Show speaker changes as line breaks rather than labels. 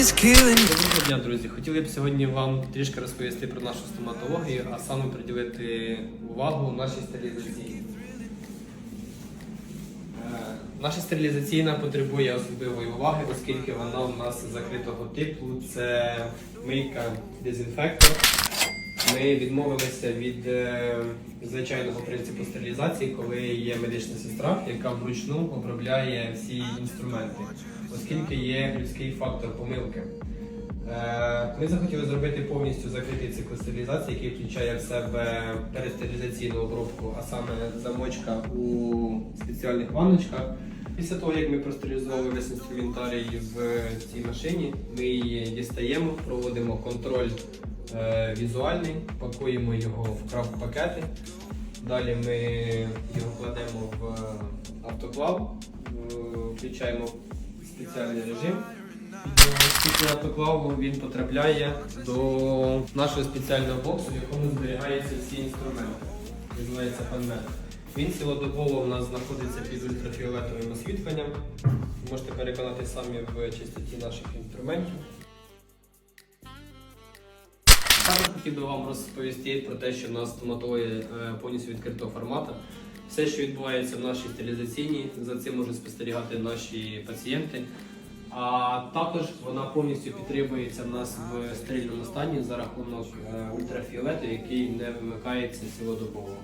Доброго дня, друзі. Хотіли б сьогодні вам трішки розповісти про нашу стоматологію, а саме приділити увагу нашій стерилізації. Е, Наша стерилізаційна потребує особливої уваги, оскільки вона у нас закритого типу. Це мийка дезінфектор. Ми відмовилися від е, звичайного принципу стерилізації, коли є медична сестра, яка вручну обробляє всі інструменти, оскільки є людський фактор помилки. Е, Ми захотіли зробити повністю закритий цикл стерилізації, який включає в себе перестерилізаційну обробку, а саме замочка у спеціальних ванночках. Після того, як ми простерилізували весь інструментарій в цій машині, ми її дістаємо, проводимо контроль е, візуальний, пакуємо його в крафт-пакети. Далі ми його кладемо в автоклав, е, включаємо спеціальний режим. Після автоклаву він потрапляє до нашого спеціального боксу, в якому зберігаються всі інструменти. Називається панмет. Він цілодобово у нас знаходиться під ультрафіолетовим освітленням. Можете переконати самі в чистоті наших інструментів. Хотів би вам розповісти про те, що в нас стоматологія е, повністю відкритого формату. Все, що відбувається в нашій стерилізаційній, за цим можуть спостерігати наші пацієнти. А також вона повністю підтримується в нас в стерильному стані за рахунок е, ультрафіолету, який не вимикається цілодобово.